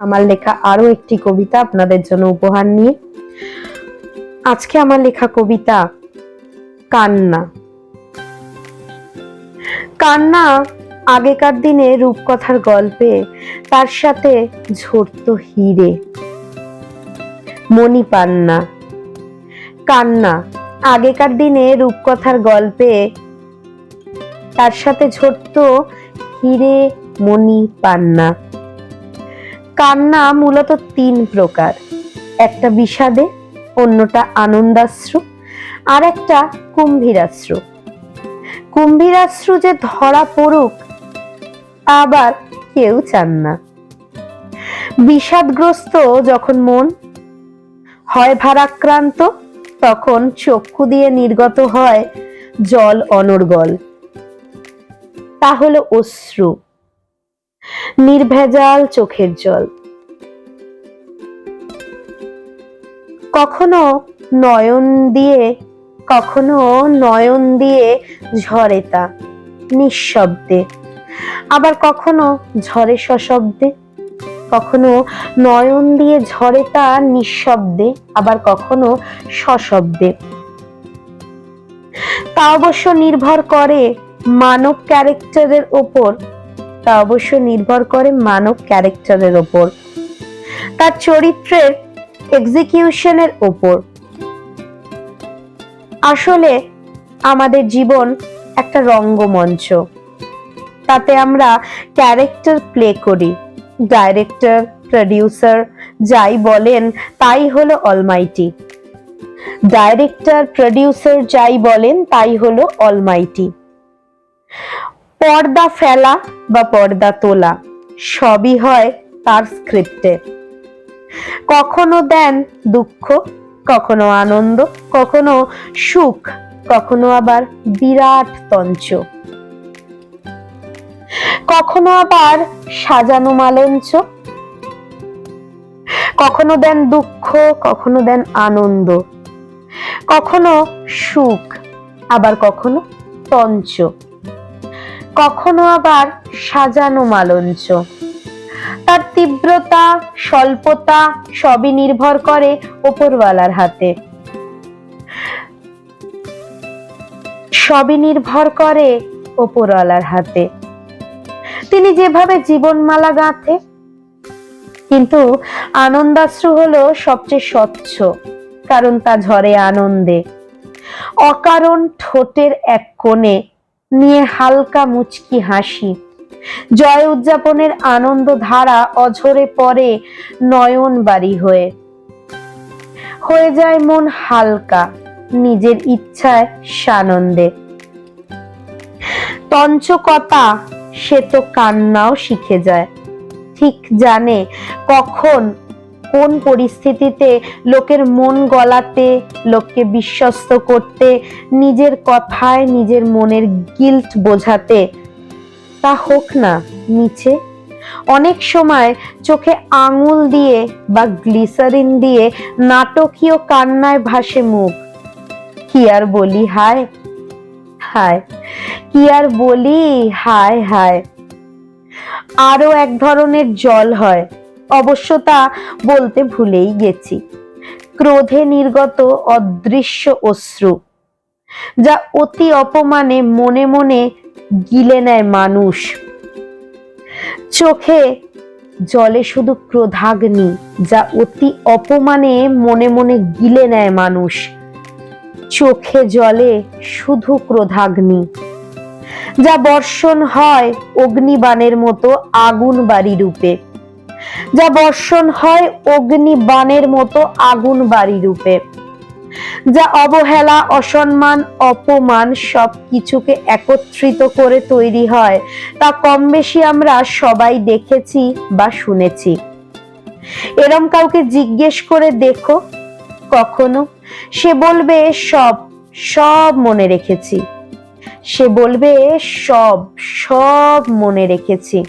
আমার লেখা আরও একটি কবিতা আপনাদের জন্য উপহার নিয়ে। আজকে আমার লেখা কবিতা, কান্না। কান্না আগেকার দিনে রূপকথার গল্পে, তার সাথে ঝরতো হিরে। মণি পান্না কান্না আগেকার দিনে রূপকথার গল্পে, তার সাথে ঝরতো হিরে মণি পান্না কান্না মূলত তিন প্রকার। একটা বিষাদে, অন্যটা আনন্দাশ্রু, আর একটা কুম্ভীরাশ্রু। কুম্ভীরাশ্রু যে ধরা পড়ুক, আবার কেউ চান না। বিষাদগ্রস্ত যখন মন হয় ভারাক্রান্ত, তখন চক্ষু দিয়ে নির্গত হয় জল অনর্গল। তা হলো অশ্রু। নির্ভেজাল চোখের জল। কখনো নয়ন দিয়ে, কখনো নয়ন দিয়ে ঝরে তা নিঃশব্দে। আবার কখনো ঝরে সশব্দে, কখনো নয়ন দিয়ে ঝরে তা নিঃশব্দে, আবার কখনো সশব্দে। তা অবশ্য নির্ভর করে মানব ক্যারেক্টারের ওপর। তা অবশ্য নির্ভর করে মানব ক্যারেক্টারের ওপর। তার চরিত্রের এক্সিকিউশনের ওপর। আসলে আমাদের জীবন একটা রঙ্গমঞ্চ। তাতে আমরা ক্যারেক্টার প্লে করি ডাইরেক্টর প্রডিউসার যাই বলেন, তাই হলো অলমাইটি ডাইরেক্টর প্রডিউসার যাই বলেন, তাই হলো অলমাইটি পর্দা ফেলা বা পর্দা তোলা, সবই হয় তার স্ক্রিপ্টে কখনো দেন দুঃখ, কখনো আনন্দ, কখনো সুখ, কখনো আবার বিরাট তঞ্চ। কখনো আবার সাজানো মালঞ্চ, কখনো দেন দুঃখ, কখনো দেন আনন্দ, কখনো সুখ, আবার কখনো তঞ্চ। কখনো আবার সাজানো মালঞ্চ। তার তীব্রতা, স্বল্পতা সবই নির্ভর করে ওপরওয়ালার হাতে। সবই নির্ভর করে ওপরওয়ালার হাতে। তিনি যেভাবে জীবনমালা গাঁথে, কিন্তু আনন্দাশ্রু হলো সবচেয়ে স্বচ্ছ, কারণ তা ঝরে আনন্দে। অকারণ ঠোঁটের এক কোণে নিয়ে হালকা মুচকি হাসি। জয় উদযাপনের আনন্দ ধারা অঝরে পড়ে নয়ন বাড়ি হয়ে। হয়ে যায় মন হালকা, নিজের ইচ্ছায় সানন্দে। তঞ্চকতা, সে তো কান্নাও শিখে যায়। ঠিক জানে কখন কোন পরিস্থিতিতে লোকের মন গলাতে, লোককে বিশ্বস্ত করতে, নিজের কথায়, নিজের মনের গিল্ট বোঝাতে, তা হোক না নিচে অনেক সময় চোখে আঙুল দিয়ে বা গ্লিসারিন দিয়ে নাটকীয় কান্নায় ভাসে মুখ। কি আর বলি, হায় হায়, কি আর বলি, হায় হায়। আরও এক ধরনের জল হয়। অবশ্য তা বলতে ভুলেই গেছি। ক্রোধে নির্গত অদৃশ্য অশ্রু, যা অতি অপমানে মনে মনে গিলে নেয় মানুষ। চোখে জলে শুধু ক্রোধাগ্নি, যা অতি অপমানে মনে মনে গিলে নেয় মানুষ। চোখে জলে শুধু ক্রোধাগ্নি, যা বর্ষণ হয় অগ্নিবাণের মতো আগুন বাড়ি রূপে। যা বর্ষণ হয় অগ্নিবাণের মতো আগুন বাড়ি রূপে। যা অবহেলা, অসম্মান, অপমান সব কিছুকে একত্রিত করে তৈরি হয়। তা কম বেশি আমরা সবাই দেখেছি বা শুনেছি। এরম কাউকে জিজ্ঞেস করে দেখো, কখনো? সে বলবে, সব সব মনে রেখেছি। সে বলবে, সব সব মনে রেখেছি।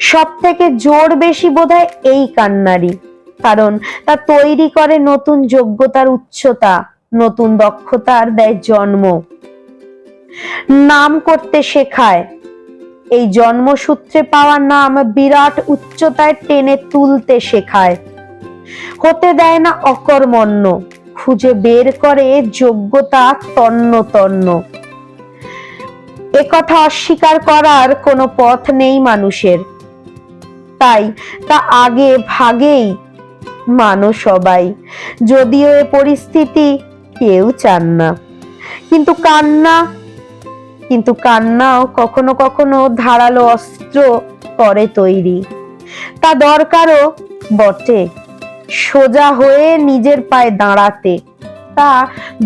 সব থেকে জোর বেশি বোধহয় এই কান্নারি কারণ তা তৈরি করে নতুন যোগ্যতার উচ্চতা, নতুন দক্ষতার দেয় জন্ম। নাম করতে শেখায়। এই জন্মসূত্রে পাওয়া নাম বিরাট উচ্চতায় টেনে তুলতে শেখায়। হতে দেয় না অকর্মণ্য, খুঁজে বের করে যোগ্যতা তন্ন তন্ন। একথা অস্বীকার করার কোনো পথ নেই মানুষের। তাই তা আগে ভাগেই মানো সবাই, যদিও এ পরিস্থিতি কেউ চান না। কিন্তু কান্না, কিন্তু কান্নাও কখনো কখনো ধারালো অস্ত্র করে তৈরি। তা দরকারও বটে, সোজা হয়ে নিজের পায়ে দাঁড়াতে। তা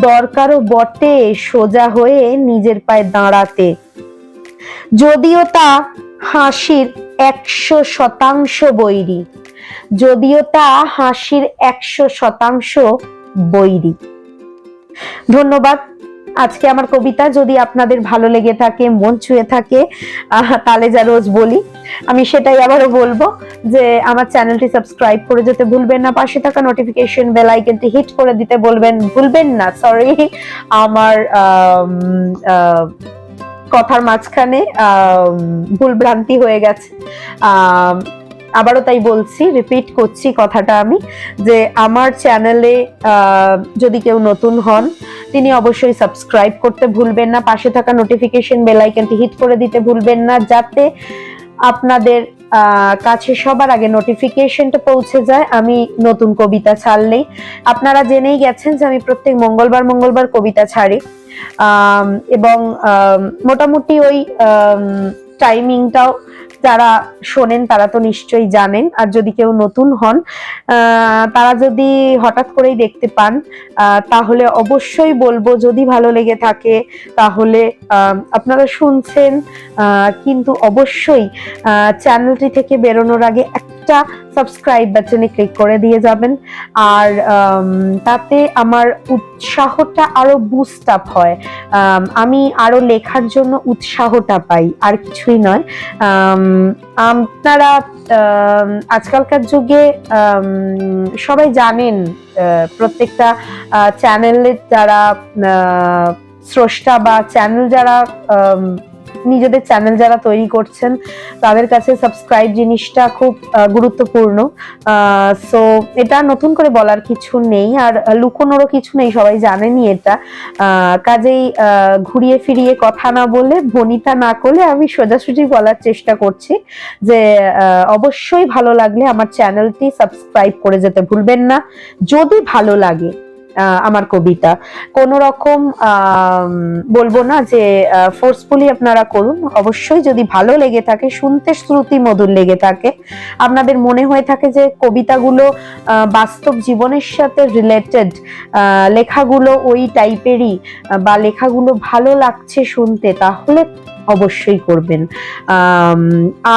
দরকারও বটে সোজা হয়ে নিজের পায়ে দাঁড়াতে। যদিও তা হাসির একশো শতাংশ বৈরী। যদিও তা হাসির একশো শতাংশ বৈরী। ধন্যবাদ। আজকে আমার কবিতা যদি আপনাদের ভালো লেগে থাকে, মন ছুঁয়ে থাকে তাহলে যা রোজ বলি, আমি সেটাই আবারও বলব যে আমার চ্যানেলটি সাবস্ক্রাইব করে যেতে ভুলবেন না, পাশে থাকা নোটিফিকেশন বেল আইকনটি হিট করে দিতে বলবেন, ভুলবেন না সরি আমার কথার মাঝখানে ভুল ভ্রান্তি হয়ে গেছে। আবারও তাই বলছি রিপিট করছি কথাটা আমি, যে আমার চ্যানেলে যদি কেউ নতুন হন, তিনি অবশ্যই সাবস্ক্রাইব করতে ভুলবেন না, পাশে থাকা নোটিফিকেশন বেল আইকনটি হিট করে দিতে ভুলবেন না, যাতে আপনাদের কাছে সবার আগে নোটিফিকেশনটা পৌঁছে যায়, আমি নতুন কবিতা ছাড়লেই। আপনারা জেনেই গেছেন যে আমি প্রত্যেক মঙ্গলবার মঙ্গলবার কবিতা ছাড়ি। এবং মোটামুটি ওই টাইমিংটাও যারা শোনেন, তারা তো নিশ্চয়ই জানেন। আর যদি কেউ নতুন হন তারা যদি হঠাৎ করেই দেখতে পান তাহলে অবশ্যই বলব, যদি ভালো লেগে থাকে, তাহলে আপনারা শুনছেন কিন্তু অবশ্যই চ্যানেলটি থেকে বেরোনোর আগে একটা সাবস্ক্রাইব বাটনে ক্লিক করে দিয়ে যাবেন। আর তাতে আমার উৎসাহটা আরও বুস্ট আপ হয়। আমি আরও লেখার জন্য উৎসাহটা পাই, আর কিছুই নয়। আপনারা আজকালকার যুগে সবাই জানেন প্রত্যেকটা চ্যানেলের যারা স্রষ্টা বা চ্যানেল যারা নিজেদের চ্যানেল যারা তৈরি করছেন, তাদের কাছে সাবস্ক্রাইব জিনিসটা খুব গুরুত্বপূর্ণ। সো এটা নতুন করে বলার কিছু নেই, আর লুকোনোরও কিছু নেই, সবাই জানেনই এটা। কাজেই ঘুরিয়ে ফিরিয়ে কথা না বলে, ভনিতা না করলে আমি সোজাসুজি বলার চেষ্টা করছি যে অবশ্যই ভালো লাগলে আমার চ্যানেলটি সাবস্ক্রাইব করে যেতে ভুলবেন না। যদি ভালো লাগে আমার কবিতা। কোন রকম বলব না যে ফোর্সফুলি আপনারা করুন। অবশ্যই যদি ভালো লেগে থাকে, শুনতে শ্রুতি মধুর লেগে থাকে, আপনাদের মনে হয়ে থাকে যে কবিতাগুলো বাস্তব জীবনের সাথে রিলেটেড লেখাগুলো ওই টাইপেরই বা লেখাগুলো ভালো লাগছে শুনতে, তাহলে অবশ্যই করবেন।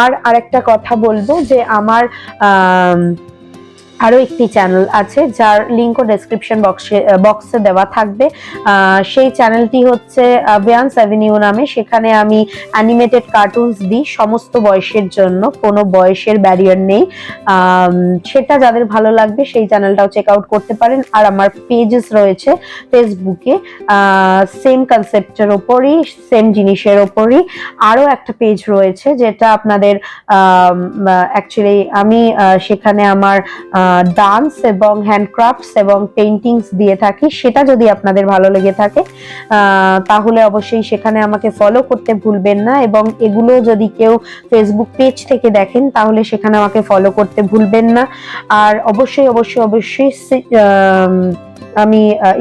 আর আরেকটা কথা বলব যে আমার আম, আরও একটি চ্যানেল আছে যার লিঙ্কও ডেসক্রিপশন বক্সে বক্সে দেওয়া থাকবে। সেই চ্যানেলটি হচ্ছে বিয়ান্স অ্যাভিনিউ নামে। সেখানে আমি অ্যানিমেটেড কার্টুনস দিই সমস্ত বয়সের জন্য। কোনো বয়সের ব্যারিয়ার নেই। সেটা যাদের ভালো লাগবে সেই চ্যানেলটাও চেক আউট করতে পারেন। আর আমার পেজেস রয়েছে ফেসবুকে সেম কনসেপ্টের ওপরই সেম জিনিসের ওপরই। আরও একটা পেজ রয়েছে যেটা আপনাদের অ্যাকচুয়ালি আমি সেখানে আমার ডান্স এবং হ্যান্ডক্রাফটস এবং পেন্টিংস দিয়ে থাকি, সেটা যদি আপনাদের ভালো লেগে থাকে তাহলে অবশ্যই সেখানে আমাকে ফলো করতে ভুলবেন না এবং এগুলো যদি কেউ ফেসবুক পেজ থেকে দেখেন, তাহলে সেখানে আমাকে ফলো করতে ভুলবেন না। আর অবশ্যই অবশ্যই অবশ্যই আম,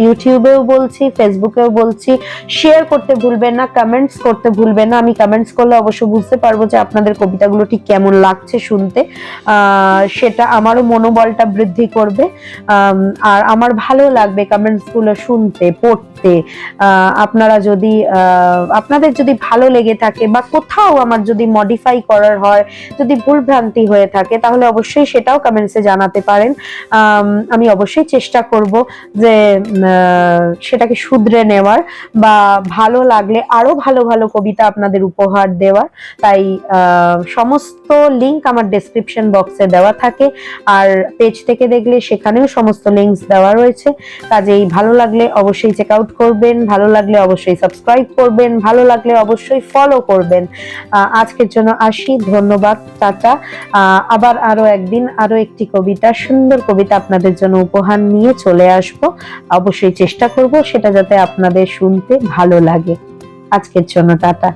ইউটিউবেও বলছি ফেসবুকেও বলছি শেয়ার করতে ভুলবেন না কমেন্টস করতে ভুলবেন না। আমি কমেন্টস করলে অবশ্য বুঝতে পারব যে আপনাদের কবিতাগুলো ঠিক কেমন লাগছে শুনতে। সেটা আমারও মনোবলটা বৃদ্ধি করবে। আর আমার ভালো লাগবে কমেন্টসগুলো শুনতে পড়তে। আপনারা যদি আপনাদের যদি ভালো লেগে থাকে বা কোথাও আমার যদি মডিফাই করার হয় যদি ভুল ভ্রান্তি হয়ে থাকে তাহলে অবশ্যই সেটাও কমেন্টসে জানাতে পারেন। আমি অবশ্যই চেষ্টা করব। যে সেটাকে শুধরে নেওয়ার বা ভালো লাগলে আরও ভালো ভালো কবিতা আপনাদের উপহার দেওয়ার। তাই সমস্ত লিংক আমার ডেসক্রিপশন বক্সে দেওয়া থাকে। আর পেজ থেকে দেখলে সেখানেও সমস্ত লিংকস দেওয়া রয়েছে। কাজেই ভালো লাগলে অবশ্যই চেক আউট করবেন, ভালো লাগলে অবশ্যই সাবস্ক্রাইব করবেন, ভালো লাগলে অবশ্যই ফলো করবেন। আজকের জন্য আসি, ধন্যবাদ, টাটা। আবার আরও একদিন আরও একটি কবিতা, সুন্দর কবিতা আপনাদের জন্য উপহার নিয়ে চলে আসব। অবশ্যই চেষ্টা করব সেটা যাতে আপনাদের শুনতে ভালো লাগে। আজকের জন্য টাটা।